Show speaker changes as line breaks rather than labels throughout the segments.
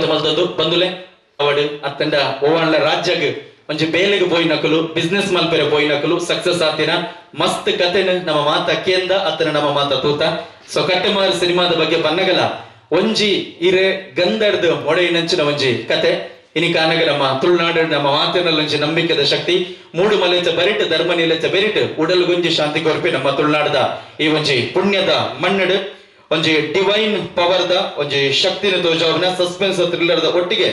ಸ್ವಾಗತ ಮಲ್ತದ್ದು ಬಂದುಲೆ ಅವಡು ಅತ್ತಂಡ ಓವಣ್ಣ ರಾಜ್ಯಗ್ ಒಂಜಿ ಬೇಲೆಗೆ ಪೋಯಿನಕಲು ಬಿಸ್ನೆಸ್ ಮಲ್ಪೆರೆ ಪೋಯಿನಕಲು ಸಕ್ಸಸ್ ಆತಿನ. ಮಸ್ತ್ ಕಥೆನ ನಮ್ಮ ಮಾತ ಕೇಂದ ಅತ್ತನ ನಮ್ಮ ಮಾತ ತೂತ. ಸೊ ಕಟ್ಟಮಾರ್ ಸಿನಿಮಾದ ಬಗ್ಗೆ ಬನ್ನಗಲ ಒಂಜಿ ಇರೆ ಗಂಧರ್ದ ಮೊಡೆಯಿನಂಚಿನ ಒಂಜಿ ಕತೆ. ಇನಿ ಕಾನಗ ನಮ್ಮ ತುಳುನಾಡು ನಮ್ಮ ಮಾತಿನಲ್ಲಿ ಒಂಜಿ ನಂಬಿಕೆದ ಶಕ್ತಿ. ಮೂಡು ಮಲೆಚ ಬರಿಟ್, ಧರ್ಮ ನಿಲೆಚ ಬೆರಿಟ್, ಉಡಲ್ ಗುಂಜಿ ಶಾಂತಿ ಕೊರ್ಪಿ ನಮ್ಮ ತುಳುನಾಡದ ಈ ಒಂಜಿ ಪುಣ್ಯದ ಮಣ್ಣಡು. ಒಂಜಿ ಡಿವೈನ್ ಪವರ್ ದ ಒಂಜಿ ಶಕ್ತಿನ ತೋಜಾವನ ಸಸ್ಪೆನ್ಸ್ ದ ಒಟ್ಟಿಗೆ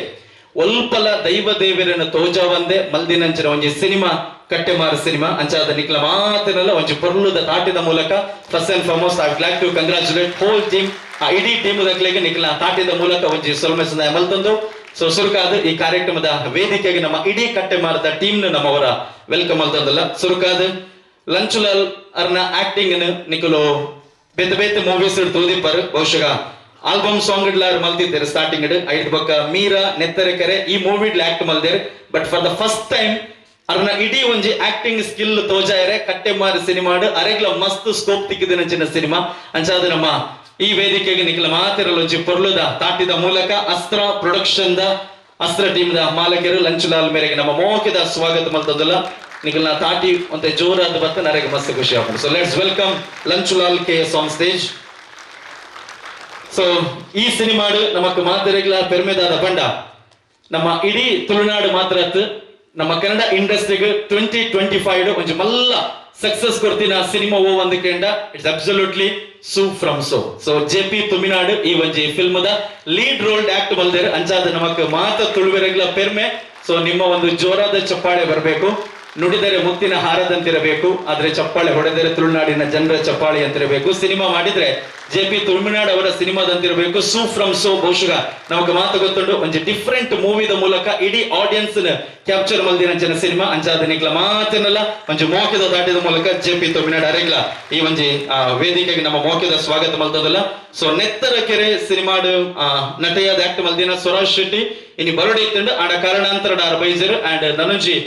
ಒಲ್ಪಲ ದೈವ ದೇವಿರನ ತೋಜಾವಂದೆ ಮಲ್ದಿನಂಚಿನ ಒಂಜಿ ಸಿನಿಮಾ ಕಟ್ಟೆ ಮಾರ ಸಿನಿಮಾ. ಅಂಚಾದ ನಿಕ್ಲ ಮಾತಿನಲ್ಲ, ಒಂಜಿ ಪೊರ್ಲುದ ತಾಟಿದ ಮೂಲಕ first and foremost I like to congratulate whole team ಆ ಇಡೀ ಟೀಮ್ ದಕ್ಲೆಗೆ ನಿಕ್ಲ ತಾಟಿದ ಮೂಲಕ ಒಂಜಿ ಸೊಲ್ಮೆಸನ ಮಲ್ತಂದು. ಸೊ ಸುರುಕಾದ ಈ ಕಾರ್ಯಕ್ರಮದ ವೇದಿಕೆಗೆ ನಮ್ಮ ಇಡೀ ಕಟ್ಟೆಮಾರದ ಟೀಮ್ ನಮ್ಮವರ ವೆಲ್ಕಮ್ ಅಲ್ತಂದಲ್ಲ ಸುರುಕಾದ ಲಂಚುಲಾಲ್ ಅರ್ನ ಆಕ್ಟಿಂಗ್ ನಿಕಲು ಬೇತೆ ಬೇತೆ ಮೂವೀಸ್ ತೋದಿಪ್ಪರ್ ಬಹುಶಃ ಆಲ್ಬಮ್ ಸಾಂಗ್ ಇಡ್ಲಾರ್ ಮಲ್ತಿದ್ದೇರೆ ಸ್ಟಾರ್ಟಿಂಗ್ ಇಡ್ ಐಟ್ ಬೊಕ್ಕ ಮೀರಾ ನೆತ್ತರೆಕೆರೆ ಈ movie act ಮಲ್ದೇರ್ but for the first time ಅರ್ನ ಇಡೀ ಒಂಜಿ ಆಕ್ಟಿಂಗ್ ಸ್ಕಿಲ್ ತೋಜಾಯರೆ ಕಟ್ಟೆ ಸಿನಿಮಾ ಸಿನಿಮಾಡು ಅರೆಗ್ಲ ಮಸ್ತ್ ಸ್ಕೋಪ್ ತಿಕ್ಕಿದಿನ ಚಿನ್ನ ಸಿನಿಮಾ ಅಂಚಾದ ನಮ್ಮ ಈ ವೇದಿಕೆಗೆ ನಿಖಿಲ ಮಾತಿರಲು ಒಂಜಿ ಪೊರ್ಲುದ, ತಾಟಿದ ಮೂಲಕ ಅಸ್ತ್ರ ಪ್ರೊಡಕ್ಷನ್ ದ, ಅಸ್ತ್ರ ಟೀಮ್ ದ ಮಾಲಕರು ಲಂಚುಲಾಲ್ ಮೇರೆಗೆ ನಮ್ಮ ಮೋಕಿದ ಸ್ವಾಗತ ಮಲ್ತದಲ್ಲ. ನಿಖಿಲ್ನ ತಾಟಿ ಒಂತೆ ಅಂತ ಬತ್ತ ನನಗೆ ಮಸ್ತ್ ಖುಷಿ ಆಗ್ತದೆ ಸೊ ಲೆಟ್ಸ್ ವೆಲ್ಕಮ್ ಲಂಚುಲಾಲ್ ಕೆ ಆನ್ ಸ್ಟೇಜ್ ಸೊ ಈ ಸಿನಿಮಾಡು ನಮಕ್ ಮಾದರಿಗಳ ಪೆರ್ಮೆದಾದ ಬಂಡ. ನಮ್ಮ ಇಡೀ ತುಳುನಾಡು ಮಾತ್ರ ನಮ್ಮ ಕನ್ನಡ ಇಂಡಸ್ಟ್ರಿಗೆ ಟ್ವೆಂಟಿ ಟ್ವೆಂಟಿ ಫೈವ್ ಮಲ್ಲ ಸಕ್ಸಸ್ ಕೊಡ್ತಿನ ಸಿನಿಮಾ ಓ ಒಂದು ಕೇಂಡ. It's absolutely Su from So so J P Thuminad ಈ ಒಂಜಿ ಫಿಲ್ಮದ ಲೀಡ್ ರೋಲ್ ಆಕ್ಟ್ ಬಲ್ದೇರ್ ಅಂಚಾದ ನಮಕ್ ಮಾತ ತುಳುವೆರಗ್ಲ ಪೆರ್ಮೆ. ಸೊ ನಿಮ್ಮ ಒಂದು ಜೋರಾದ ಚಪ್ಪಾಳೆ ಬರಬೇಕು. ನುಡಿದರೆ ಮುತ್ತಿನ ಹಾರದಂತಿರಬೇಕು ಆದ್ರೆ ಚಪ್ಪಾಳೆ ಹೊಡೆದರೆ ತುಳುನಾಡಿನ ಜನರ ಚಪ್ಪಾಳೆ ಅಂತಿರಬೇಕು. ಸಿನಿಮಾ ಮಾಡಿದ್ರೆ ಜೆ ಪಿ ತುಳುನಾಡ್ ಅವರ ಸಿನಿಮಾದಂತಿರಬೇಕು. ಸೂ ಫ್ರಮ್ ಸೋ ಬಹುಶಃ ನಮಗೆ ಮಾತು ಗೊತ್ತುಂಡು ಒಂದು ಡಿಫ್ರೆಂಟ್ ಮೂವಿದ ಮೂಲಕ ಇಡೀ ಆಡಿಯನ್ಸ್ ಕ್ಯಾಪ್ಚರ್ ಮಲ್ದಿನ ಜನ ಸಿನಿಮಾ ಅಂಜಾದ ನಿಗ್ಲ ಮಾತನ್ನಲ್ಲ ಒಂಜಿ ಮೋಕ್ಯದ ದಾಟಿದ ಮೂಲಕ ಜೆ ಪಿ ತುಳುನಾಡ್ ಅರೆಗ್ಲ. ಈ ಆ, ವೇದಿಕೆಗೆ ನಮ್ಮ ಮೋಕ್ಯದ ಸ್ವಾಗತ ಮಲ್ತದಲ್ಲ ಸೊ ನೆತ್ತರ ಕೆರೆ ಸಿನಿಮಾಡು ನಟೆಯಾದ ಆಕ್ಟ್ ಮಲ್ದಿನ ಸ್ವರಾಜ್ ಶೆಟ್ಟಿ ಇನಿ ಬರೋಡಿ ಇತ್ತಂಡು ಆಡ ಕಾರಣಾಂತರ ಡಾರ್ ಬೈಜರ್ ಅಂಡ್ ನನುಜಿ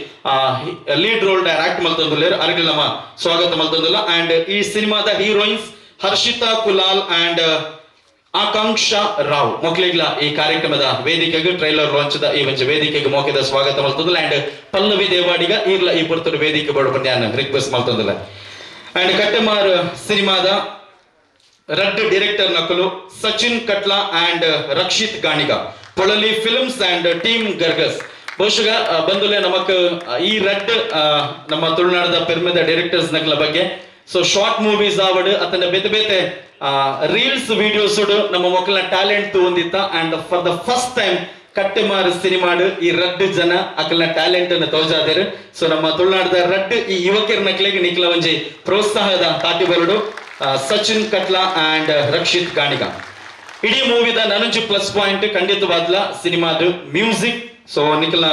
ಲೀಡ್ ರೋಲ್ ಡಾರ್ ಆಕ್ಟ್ ಮಲ್ತಂದುಲ್ಲೇರು, ಅರಗಿಲ್ ನಮ್ಮ ಸ್ವಾಗತ ಮಲ್ತಂದುಲ್ಲ. ಅಂಡ್ ಈ ಸಿನಿಮಾದ ಹೀರೋಯಿನ್ಸ್ ಹರ್ಷಿತಾ ಕುಲಾಲ್ ಅಂಡ್ ಆಕಾಂಕ್ಷಾ ರಾವ್. ಮೊಕ್ಲಿಗ್ಲ, ಈ ಕಾರ್ಯಕ್ರಮದ ವೇದಿಕೆಗೆ ಟ್ರೈಲರ್ ಲಾಂಚ್ ಈ ಒಂದು ವೇದಿಕೆಗೆ ಮೋಕೆದ ಸ್ವಾಗತ ಮಲ್ತದಲ್ಲ. ಅಂಡ್ ಪಲ್ಲವಿ ದೇವಾಡಿಗ ಇರ್ಲ ಈ ಪುರ್ತರು ವೇದಿಕೆ ಬಡ ಬಂದ್ಯಾನ ರಿಕ್ವೆಸ್ಟ್ ಮಲ್ತದಲ್ಲ. ಅಂಡ್ ಕಟ್ಟಮಾರ್ ಸಿನಿಮಾದ ರಡ್ ಡೈರೆಕ್ಟರ್ ನಕಲು Sachin Katla and Rakshith Ganiga. Polali films and team ಗರ್ಗಸ್ ಬಹುಶಃ ಬಂದಲೇ ನಮಕ್ ಈ ರಡ್ ನಮ್ಮ ತುಳುನಾಡದ ಪೆರ್ಮೆದ ಡೈರೆಕ್ಟರ್ಸ್ ನಗಲ ಬಗ್ಗೆ. ಸೊ ಶಾರ್ಟ್ ಮೂವೀಸ್ ಆವಡ್, ಅತನ ಬೇತೆ ಬೇತೆ ರೀಲ್ಸ್ ವಿಡಿಯೋಸ್ ನಮ್ಮ ಮಕ್ಕಳ ಟ್ಯಾಲೆಂಟ್ ಹೊಂದಿತ್ತ and for the first time Kattemar ಸಿನಿಮಾಡು ಈ ರಡ್ ಜನ ಅಕಲ್ನ ಟ್ಯಾಲೆಂಟ್ ಅನ್ನು ತೋಜಾದರು ಸೊ ನಮ್ಮ ತುಳುನಾಡದ ರಡ್ ಈ ಯುವಕರ ನಕ್ಲೆಗೆ ನಿಕ್ಲ ಒಂಜಿ ಪ್ರೋತ್ಸಾಹದ ತಾಟಿ ಬರಡು ಸಚಿನ್ ಕಟ್ಲಾ ಅಂಡ್ ರಕ್ಷಿತ್ ಗಾಣಿಗ. ಇಡೀ ಮೂವಿದ ನನಂಜು ಪ್ಲಸ್ ಪಾಯಿಂಟ್ ಖಂಡಿತವಾದ್ಲ ಸಿನಿಮಾದು ಮ್ಯೂಸಿಕ್ ಸೊ ನಿಖಲ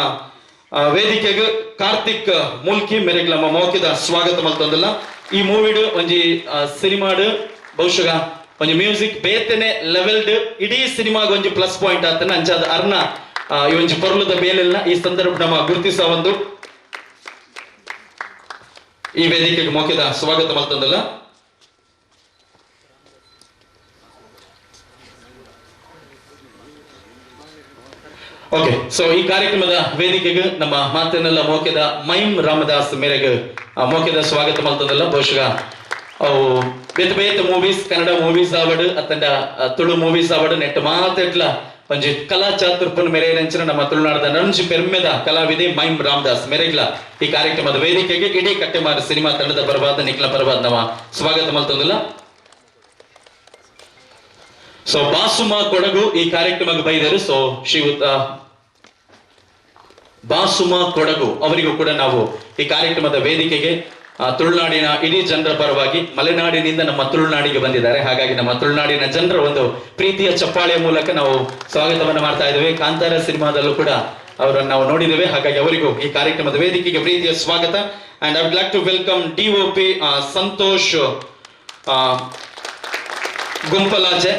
ವೇದಿಕೆಗೆ ಕಾರ್ತಿಕ್ ಮುಲ್ಕಿ ಮೆರೆಗ್ಲ ನಮ್ಮ ಮೋಕಿದ ಸ್ವಾಗತ ಮಲ್ತಂದಲ್ಲ. ಈ ಮೂವಿಡು ಒಂಜಿ ಸಿನಿಮಾಡ್ ಬಹುಶಃ ಒಂಜಿ ಮ್ಯೂಸಿಕ್ ಬೇತನೆ ಲೆವೆಲ್ಡ್ ಇಡೀ ಸಿನಿಮಾಗ ಒಂಜಿ ಪ್ಲಸ್ ಪಾಯಿಂಟ್ ಆತನ. ಅಂಚಾದ ಅರ್ಣ ಈ ಒಂಜಿ ಪೊರ್ಲುದ ಮೇಲೆಲ್ಲ ಈ ಸಂದರ್ಭ ನಮ್ಮ ಗುರುತಿಸ ಒಂದು ಈ ವೇದಿಕೆಗೆ ಮೋಕಿದ ಸ್ವಾಗತ ಮಲ್ತಂದಲ್ಲ. ಓಕೆ ಸೊ ಈ ಕಾರ್ಯಕ್ರಮದ ವೇದಿಕೆಗೆ ನಮ್ಮ ಮಾತನ್ನೆಲ್ಲ ಮೋಕೆದ ಮೈಮ್ ರಾಮದಾಸ್ ಮೇರೆಗೆ ಮೋಕೆದ ಸ್ವಾಗತ ಮಾಡ್ತದಲ್ಲ ಬಹುಶಃ. ಅವು ಬೇತ ಬೇತ ಮೂವೀಸ್ ಕನ್ನಡ ಮೂವೀಸ್ ಆವಡ್, ಅತ್ತಂಡ ತುಳು ಮೂವೀಸ್ ಆವಡ್ ನೆಟ್ ಮಾತೆಟ್ಲ ಒಂಜಿ ಕಲಾ ಚಾತುರ್ಪನ್ ಮೇರೆ ನೆಂಚಿನ ನಮ್ಮ ತುಳುನಾಡದ ನಂಜಿ ಪೆರ್ಮೆದ ಕಲಾವಿದೆ ಮೈಮ್ ರಾಮದಾಸ್ ಮೇರೆಗ್ಲ. ಈ ಕಾರ್ಯಕ್ರಮದ ವೇದಿಕೆಗೆ ಇಡೀ ಕಟ್ಟೆಮಾರ ಸಿನಿಮಾ ತಂಡದ ಪರವಾದ ನಿಖಿಲ ಪರವಾದ ನಮ್ಮ ಸ್ವಾಗತ ಮಲ್ತದಲ್ಲ ಸೊ ಬಾಸುಮ ಕೊಡಗು ಈ ಕಾರ್ಯಕ್ರಮಕ್ಕೆ ಬೈದರು. ಸೊ ಶ್ರೀಯುತ ಬಾಸುಮ ಕೊಡಗು ಅವರಿಗೂ ಕೂಡ ನಾವು ಈ ಕಾರ್ಯಕ್ರಮದ ವೇದಿಕೆಗೆ ತುಳುನಾಡಿನ ಇಡೀ ಜನರ ಪರವಾಗಿ ಮಲೆನಾಡಿನಿಂದ ನಮ್ಮ ತುಳುನಾಡಿಗೆ ಬಂದಿದ್ದಾರೆ. ಹಾಗಾಗಿ ನಮ್ಮ ತುಳುನಾಡಿನ ಜನರ ಒಂದು ಪ್ರೀತಿಯ ಚಪ್ಪಾಳೆಯ ಮೂಲಕ ನಾವು ಸ್ವಾಗತವನ್ನು ಮಾಡ್ತಾ ಇದ್ದೇವೆ. ಕಾಂತಾರ ಸಿನಿಮಾದಲ್ಲೂ ಕೂಡ ಅವರನ್ನು ನಾವು ನೋಡಿದ್ದೇವೆ. ಹಾಗಾಗಿ ಅವರಿಗೂ ಈ ಕಾರ್ಯಕ್ರಮದ ವೇದಿಕೆಗೆ ಪ್ರೀತಿಯ ಸ್ವಾಗತ. And I would like to welcome D O P Santhosh Gumpalaje.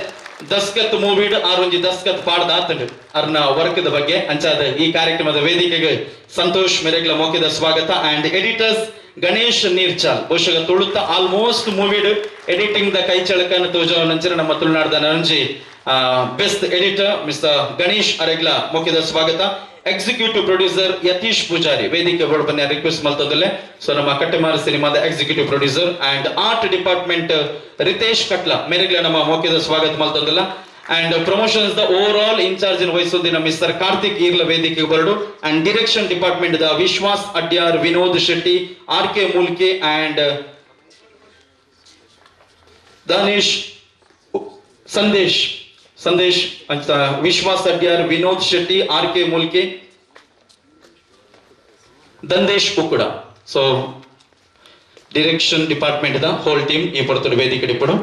Daskat ಮೂವಿಡ್ ಆರೊಂಜಿ ದಸ್ಕತ್ ಪಾಡ್ದ ಆತಂಡ್ ಅರ್ನ ವರ್ಕದ ಬಗ್ಗೆ ಅಂಚಾದ ಈ ಕಾರ್ಯಕ್ರಮದ ವೇದಿಕೆಗೆ ಸಂತೋಷ್ ಮೆರೆಗ್ಲ ಮೋಕಿದ ಸ್ವಾಗತ ಅಂಡ್ ಎಡಿಟರ್ಸ್ ಗಣೇಶ್ ನೀರ್ಚಾಲ್. ಬಹುಶಃ ತುಳುತ್ತ ಆಲ್ಮೋಸ್ಟ್ ಮೂವಿಡ್ ಎಡಿಟಿಂಗ್ ದ ಕೈ ಚಳಕನ ತೋಜವ ನಂಚರ ನಮ್ಮ ತುಳುನಾಡದ ನಂಜಿ ಬೆಸ್ಟ್ ಎಡಿಟರ್ ಮಿಸ್ಟರ್ ಗಣೇಶ್ ಅರೆಗ್ಲ ಮುಖ್ಯದ ಸ್ವಾಗತ. ಎಕ್ಸಿಕ್ಯೂಟಿವ್ ಪ್ರೊಡ್ಯೂಸರ್ ಯತೀಶ್ ಪೂಜಾರಿ ವೇದಿಕೆ ಬನ್ನ ರಿಕ್ವೆಸ್ಟ್ ಮಾಡ್ತದಲ್ಲೇ ಸೊ ನಮ್ಮ ಕಟ್ಟೆಮಾರ ಸಿನಿಮಾದ executive producer and art department Ritesh Katla ಮೇರೆಗ್ಲ ನಮ್ಮ ಮೌಕ್ಯದ ಸ್ವಾಗತ ಮಾಡ್ತದಲ್ಲ ಅಂಡ್ ಪ್ರಮೋಷನ್ಸ್ ದ ಓವರ್ ಆಲ್ ಇನ್ಚಾರ್ಜ್ ವಹಿಸೋದಿನ ಮಿಸ್ಟರ್ ಕಾರ್ತಿಕ್ ಈರ್ಲ ವೇದಿಕೆಗೆ ಬರಡು. And direction department the Vishwas Adyar Vinod Shetty R K Mulki and Danesh Sandesh Sandesh ಅಂತ ವಿಶ್ವಾಸ್ ಅಡ್ಯಾರ್ ವಿನೋದ್ ಶೆಟ್ಟಿ, ಆರ್ ಕೆ ಮೂಲ್ಕೆ, ದಂದೇಶ್ ಕುಕ್ಕುಡ ಸೊ ಡಿರೆಕ್ಷನ್ ಡಿಪಾರ್ಟ್ಮೆಂಟ್ ದ ಹೋಲ್ ಟೀಮ್ ಈ ಪಡ್ತಾರೆ ವೇದಿಕೆ ಡಿಪ್ಪಡು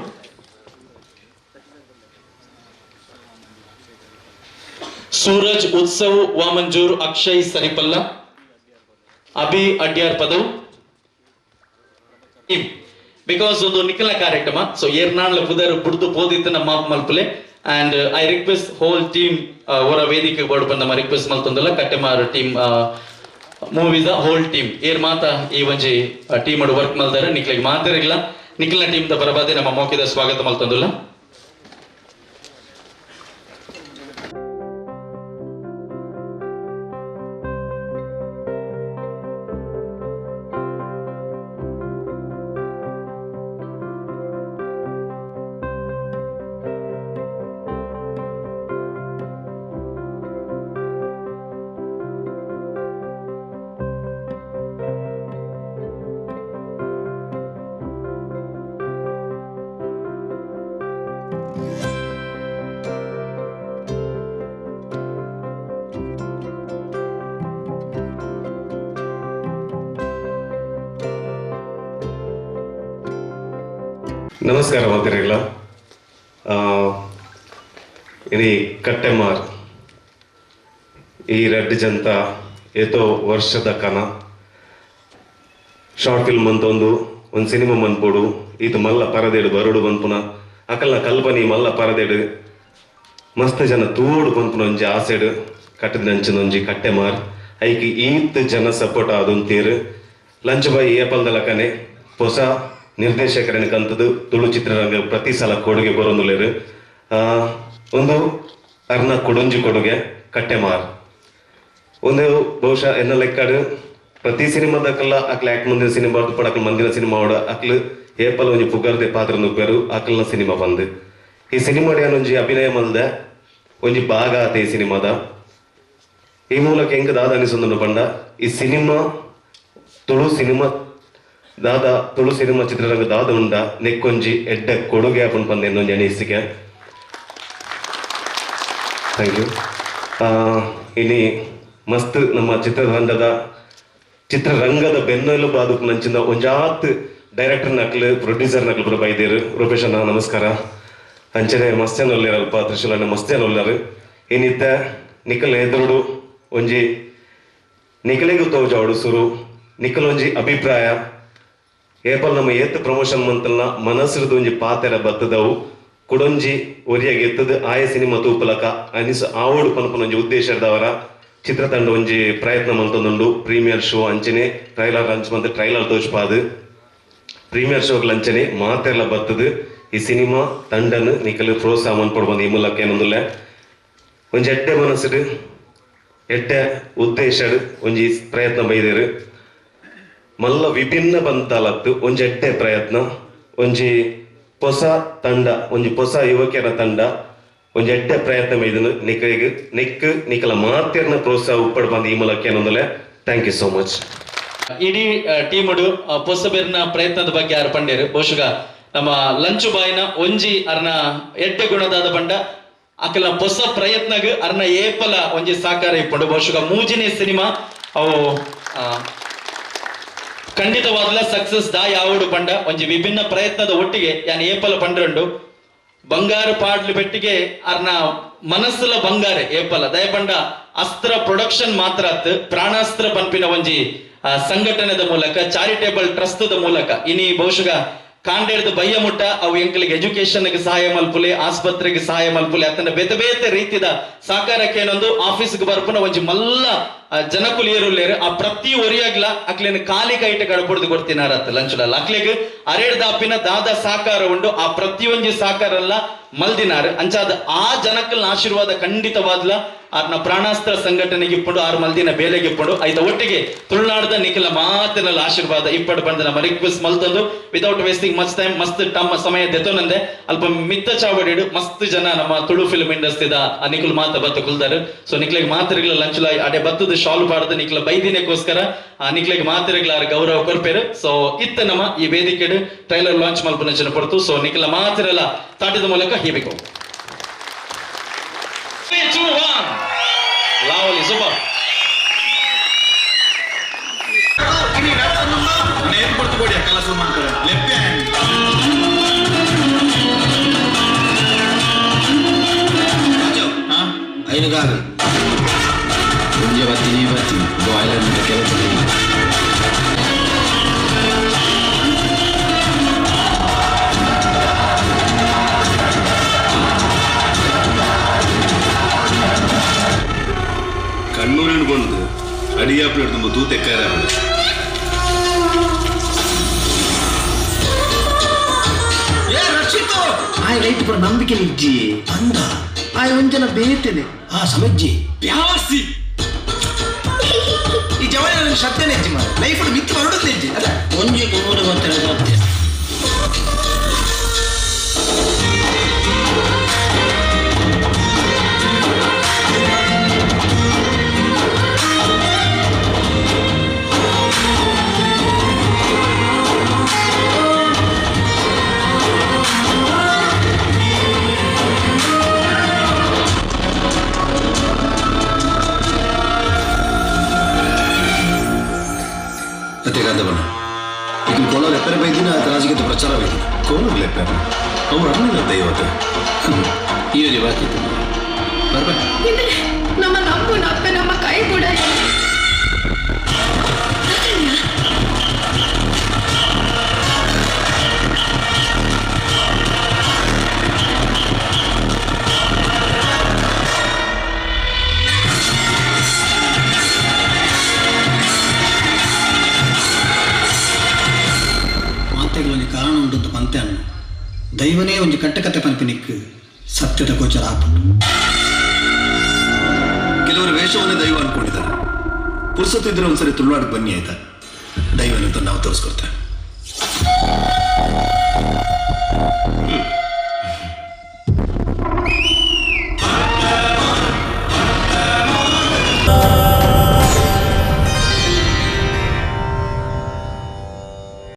ಸೂರಜ್ ಉತ್ಸವ್ ವಾಮಂಜೂರ್ ಅಕ್ಷಯ್ ಸರಿಪಲ್ಲ. ಅಭಿ ಅಡ್ಯಾರ್ ಪದವ್. ಬಿಕಾಸ್ ಒಂದು ನಿಖಲ ಕಾರ್ಯಕ್ರಮ ಸೊ ಏರ್ನಾಳ್ ಪುದರ್ ಬುಡ್ದು ಪೋದಿತ್ತನ ಮಾಪ್ ಮಲ್ಪಲೆ. And I request whole team ಅವರ ವೇದಿಕೆ ಬೋರ್ಡ್ ಬಂದ ರಿಕ್ವೆಸ್ಟ್ ಮಲ್ತೊಂದಲ್ಲ ಕಟ್ಟೆಮಾರ್ ಟೀಮ್ ಮೂವಿದ ಹೋಲ್ ಟೀಮ್ ಏರ್ ಮಾತ ಈ ಒಂಜಿ ಟೀಮ್ ವರ್ಕ್ ಮಲ್ದಾರೆ ನಿಕ್ಲಿಗೆ ಮಾತಿರಲಿಲ್ಲ ನಿಖಿಲ್ನ ಟೀಮ್ ದ ಬರಬಾದೆ ನಮ್ಮ ಮೋಕಿದ ಸ್ವಾಗತ ಮಲ್ತೊಂದಲ್ಲ
ನಮಸ್ಕಾರ ಮಾತಿರಲ್ಲ ಕಟ್ಟೆ ಕಟ್ಟೆಮಾರ್, ಈ ರೆಡ್ ಜಂತ ಏತೋ ವರ್ಷದ ಕನ. ಶಾರ್ಟ್ ಫಿಲ್ಮ್ ಅಂತ ಒಂದು ಸಿನಿಮಾ ಮನ್ಪೋಡು ಇದು ಮಲ್ಲ ಪರದೇಡು ಬರುಡು ಬಂದ್ಪುನ ಅಕಲ್ನ ಕಲ್ಪನೆ ಮಲ್ಲ ಪರದೇಡು, ಮಸ್ತ್ ಜನ ತೂಡು ಬಂದ್ಪುನ ಒಂಜಿ ಆಸೆಡು. ಕಟ್ಟದ ನಂಚಿನ ಒಂಜಿ ಕಟ್ಟೆಮಾರ್, ಐಕಿ ಈತ್ ಜನ ಸಪೋರ್ಟ್ ಆದೊಂತೀರು. ಲಂಚ್ ಬಾಯಿ ಏಪಲ್ದಲ್ಲ ಕನೆ ಹೊಸ ನಿರ್ದೇಶಕರನ್ನ ಕಂತದು ತುಳು ಚಿತ್ರರಂಗ ಪ್ರತಿ ಸಲ ಕೊಡುಗೆ ಬರೋದಿಲ್ಲ ಒಂದು ಅರ್ನ ಕೊಡುಂಜಿ ಕೊಡುಗೆ ಕಟ್ಟೆಮಾರ್ ಒಂದು ಬಹುಶಃ ಎನ್ನ ಲೆಕ್ಕಾಡು, ಪ್ರತಿ ಸಿನಿಮಾದಕ್ಕಲ್ಲ ಅಕ್ಲ ಯಾಕೆ ಮುಂದಿನ ಸಿನಿಮಾ ಪಡ ಮಂದಿನ ಸಿನಿಮಾ ಓಡ ಅಕ್ಲ ಏಪಲ್ ಒಂಜಿ ಪುಗರ್ದೆ ಪಾತ್ರ ನುಗ್ಗರು ಅಕ್ಲನ ಸಿನಿಮಾ ಬಂದು. ಈ ಸಿನಿಮಾ ಒಂಜಿ ಅಭಿನಯ ಮಲ್ದ, ಒಂಜಿ ಭಾಗ ಆತ ಈ ಸಿನಿಮಾದ. ಈ ಮೂಲಕ ಹೆಂಗ ದಾದ ಅನಿಸೊಂದು ಪಂಡ, ಈ ಸಿನಿಮಾ, ತುಳು ಸಿನಿಮಾ ದಾದ ತುಳು ಸಿನಿಮಾ ಚಿತ್ರರಂಗ ದಾದ ಉಂಡ, ನೆಕ್ಕೊಂಜಿ ಎಡ್ಡ ಕೊಡುಗೆ ಆಪನ್ ಪಂದ ಇನ್ನೊಂಜಿ ಅನಿಸಿಕೆ ಥ್ಯಾಂಕ್ ಯು ಇಲ್ಲಿ ಮಸ್ತ್ ನಮ್ಮ ಚಿತ್ರರಂಗದ ಚಿತ್ರರಂಗದ ಬೆನ್ನೆಲುಬು ಅದಕ್ಕೆ ನಂಚಿನ ಒಂಜಾತ್ ಡೈರೆಕ್ಟರ್ ನಕ್ಲು ಪ್ರೊಡ್ಯೂಸರ್ ನಕ್ಲು ಪೂರ ಬೈದೇರು. ರೂಪೇಶ್ ಅಣ್ಣ, ನಮಸ್ಕಾರ. ಅಂಚನೆ ಮಸ್ತ್ಯಾನ ಒಲ್ಲೆರಲ್ಪ ತ್ರಿಶೂಲಣ್ಣ ಮಸ್ತ್ಯಾನ ಒಲ್ಲಾರು ಏನಿತ್ತ ನಿಖಲ್ ಎದುರುಡು ಒಂಜಿ ನಿಖಲಿಗೂ ತೋಜಾವಡು ಸುರು ನಿಖಲ್ ಒಂಜಿ ಅಭಿಪ್ರಾಯ. ಏಪಲ್ ನಮ್ಮ ಏತ್ ಪ್ರಮೋಷನ್ ಮಂತಲ್ನ ಮನಸ್ಸರದ ಒಂಜಿ ಪಾತೆರ ಬತ್ತದವು. ಕುಡೊಂಜಿ ಒರಿಯಾಗಿ ಎತ್ತದ, ಆಯ ಸಿನಿಮಾ ತೂಪಲಕ ಅನಿಸ ಆವೋಡು ಪನ್ಪನ ಒಂಜಿ ಉದ್ದೇಶದವರ ಚಿತ್ರತಂಡ ಒಂಜಿ ಪ್ರಯತ್ನ ಮಂತೊಂದುಂಡು. ಪ್ರೀಮಿಯರ್ ಶೋ ಅಂಚನೆ, ಟ್ರೈಲರ್ ಲಂಚ್ ಮಂತ್ ಟ್ರೈಲರ್ ತೋಚಪಾದ ಪ್ರೀಮಿಯರ್ ಶೋ ಲಂಚನೆ ಮಾತೆಲ್ಲ ಬತ್ತದು. ಈ ಸಿನಿಮಾ ತಂಡನು ನಿಕಲು ಪ್ರೋತ್ಸಾಹ ಮನ್ಪಡ್ ಬಂದು ಈ ಮೂಲಕ ಏನೊಂದುಲ್ಲ. ಒಂಜಿ ಎಡ್ಡೆ ಮನಸ್ಸಿಡು, ಎಡ್ಡೆ ಉದ್ದೇಶಡು ಒಂಜಿ ಪ್ರಯತ್ನ ಬೈದೇರು. ಮಲ್ಲ ವಿಭಿನ್ನ ಬಂತಲತ್ತು, ಒಂಜಿ ಎಟ್ಟೆ ಪ್ರಯತ್ನ, ಒಂಜಿ ಹೊಸ ತಂಡ, ಒಂಜಿ ಹೊಸ ಯುವಕರ ತಂಡ, ಒಂಜಿ ಎಟ್ಟೆ ಪ್ರಯತ್ನ ಇದನ್ನು ನಿಕಲಿಗೆ ನಿಕ್ ನಿಕಲ ಮಾತೆರ್ನ ಪ್ರೋತ್ಸಾಹ ಉಪ್ಪಡ್ ಬಂದ ಈ ಮೂಲಕ ಥ್ಯಾಂಕ್ ಯು ಸೋ ಮಚ್
ಇಡೀ ಟೀಮ್ ಪೊಸಬೇರ್ನ ಪ್ರಯತ್ನದ ಬಗ್ಗೆ ಯಾರು ಪಂಡೇರು? ಬಹುಶಃ ನಮ್ಮ ಲಂಚ್ ಬಾಯಿನ ಒಂಜಿ ಅರ್ನ ಎಟ್ಟೆ ಗುಣದಾದ ಬಂಡ, ಅಕಲ ಹೊಸ ಪ್ರಯತ್ನಗ್ ಅರ್ನ ಏಪಲ ಒಂಜಿ ಸಾಕಾರ ಇಪ್ಪಂಡು. ಬಹುಶಃ ಮೂಜಿನೇ ಸಿನಿಮಾ, ಅವು ಖಂಡಿತವಾದ್ಲ ಸಕ್ಸಸ್ ದಾ ಯಾವಡು ಪಂಡ? ಒಂಜಿ ವಿಭಿನ್ನ ಪ್ರಯತ್ನದ ಒಟ್ಟಿಗೆ ಯಾನ್ ಏಪಲ ಪಂಡ್ರಂಡು. ಬಂಗಾರ ಪಾಡ್ಲು ಬೆಟ್ಟಿಗೆ ಅರ್ನ ಮನಸ್ಸುಲ ಬಂಗಾರ ಏಪಲ. ದಯಪಂಡ ಅಸ್ತ್ರ ಪ್ರೊಡಕ್ಷನ್ ಮಾತ್ರ ಪ್ರಾಣಾಸ್ತ್ರ ಪಂಪಿನ ಒಂಜಿ ಸಂಘಟನೆದ ಮೂಲಕ ಚಾರಿಟೇಬಲ್ ಟ್ರಸ್ಟ್ ಮೂಲಕ. ಇನಿ ಬಹುಶಃ ಕಾಂಡೇಡ್ದು ಬಯ್ಯ ಮುಟ್ಟ ಅವು ಎಂಕಲಿಗೆ ಎಜುಕೇಶನ್ಗೆ ಸಹಾಯ ಮಲ್ಪುಲೆ ಆಸ್ಪತ್ರೆಗೆ ಸಹಾಯ ಮಲ್ಪುಲೆ ಅತನ ಬೇತೆ ಬೇತೆ ರೀತಿದ ಸಹಕಾರಕ್ಕೆ ಏನೊಂದು ಆಫೀಸ್ಗೆ ಬರ್ಪುನ ಒಂಜಿ ಮಲ್ಲ ಆ, ಜನಕುಲಿಯರು ಲೇರು ಆ ಪ್ರತಿ ಒರಿಯಾಗ್ಲ ಅಕ್ಲೇನ ಕಾಲಿ ಕೈಟ ಗಡಪಡ್ದು ಕೊಡ್ತಿನಾರತ್ತ ಲಂಚಡಲ್ಲ. ಅಕ್ಲೆಗ್ ಅರೇಡ್ ದಾಪಿನ ದಾದ ಸಹಕಾರ ಉಂಡು ಆ ಪ್ರತಿಯೊಂಜಿ ಸಾಕಾರಲ್ಲ ಮಲ್ದಿನಾರ್. ಅಂಚಾದ ಆ ಜನಕ್ಕಲ್ ಆಶೀರ್ವಾದ ಖಂಡಿತವಾದ್ಲ ಆರ್ನ ಪ್ರಾಣಾಸ್ತ್ರ ಸಂಘಟನೆಗೆ ಇಪ್ಪುಂಡು, ಆರು ಮಲ್ದಿನ ಬೇಲೆಗೆ ಇಪ್ಪುಂಡು, ಐದ ಒಟ್ಟಿಗೆ ತುಳುನಾಡದ ನಿಖಿಲ ಮಾತಿನಲ್ಲಿ ಆಶೀರ್ವಾದ ಇಪ್ಪಡು ಬಂದ ನಮ್ಮ ರಿಕ್ವೆಸ್ಟ್ ಮಲ್ತಂದು ವಿತೌಟ್ ವೇಸ್ಟಿಂಗ್ ಮಸ್ತ್ ಟೈಮ್ ಮಸ್ತ್ ತಮ್ಮ ಸಮಯ ದೆತೋನಂದೆ ಅಲ್ಪ ಮಿತ್ತ ಚಾವಡಿಡು ಮಸ್ತ್ ಜನ ನಮ್ಮ ತುಳು ಫಿಲ್ಮ್ ಇಂಡಸ್ಟ್ರಿದ ಆ ನಿಖಿಲ್ ಮಾತ ಬತ್ತು ಕುಲ್ದಾರು ಸೊ ನಿಖಿಲಿಗೆ ಮಾತ್ರೆಗಳ ಲಂಚುಲ ಅಡೆ ಬತ್ತದ ಶಾಲ್ ಬಾರದ ನಿಕ್ಲ ಬೈದಿನಕ್ಕೋಸ್ಕರ ಆ ನಿಖಿಲಿಗೆ ಮಾತ್ರೆಗಳ ಗೌರವ ಕೊರ್ಪೇರು. ಸೊ ಇತ್ತ ನಮ್ಮ ಈ ವೇದಿಕೆ ಟ್ರೈಲರ್ ಲಾಂಚ್ ಮಲ್ಪನ ಜನ ಪಡ್ತು ಸೊ ನಿಖಿಲ ಮಾತಿರಲ್ಲ ತಾಟಿದ ಮೂಲಕ ಹೀಬೇಕು. two, one. Lovely, super.
Ini kan, ini batin, ini
batin, gue ayam udah kelepon ini.
കണ്ണൂരിന് പോണത് അടിയാപ്പിൾ എടുക്കുമ്പോ തൂത്തെക്കാരാണ്
ಏ ರಕ್ಷಿತು ಆಯ್ ರೈಟ್ ಪರ ನಂಬಿಕೆ ಇಜ್ಜಿ ಅಂದ ಆಯ್ ಒಂಜನ ಬೇತೇನೆ ಆ ಸಮಜ್ಜಿ
ವ್ಯಾವಸಿ
ಈ ಜವಾನ ಶಬ್ದನೇ ಇಜ್ಜಿ ಮಾಡ ಲೈಫ್ ಮಿತ್ತು ಹೊರಡುತ್ತೆ ಇಜ್ಜಿ ಅದ ಒಂಜಿ ನೂರು ಗೊತ್ತಿರ ಬರ್ತಿತ್ತು ಬರ್ಬೇಡ.
ಇದ್ರೆ ನಮ್ಮ ಅಪ್ಪ ನಮ್ಮ ಕೈ ಕೂಡ.
ಮಾತೆಗಳಲ್ಲಿ ಕಾರಣ ಉಂಟು ಪಂತೆ ಅನ್ನು. ದೈವನೇ ಒಂದು ಕಟ್ಟಕತೆ ಪಂಪಿನಿಕ್ ಸತ್ಯದ ಗೋಚರ ಆಗ್ಬಿಟ್ಟು
ಕೆಲವರು ವೇಷವನ್ನೇ ದೈವ ಅನ್ಕೊಂಡಿದ್ದಾರೆ. ಪುರುಸತ್ತಿದ್ರೆ ಒಂದ್ಸರಿ ತುಳುನಾಡಿಗೆ ಬನ್ನಿ ಆಯ್ತಾ? ದೈವನಂತ ನಾವು ತೋರಿಸ್ಕೊಡ್ತೇವೆ.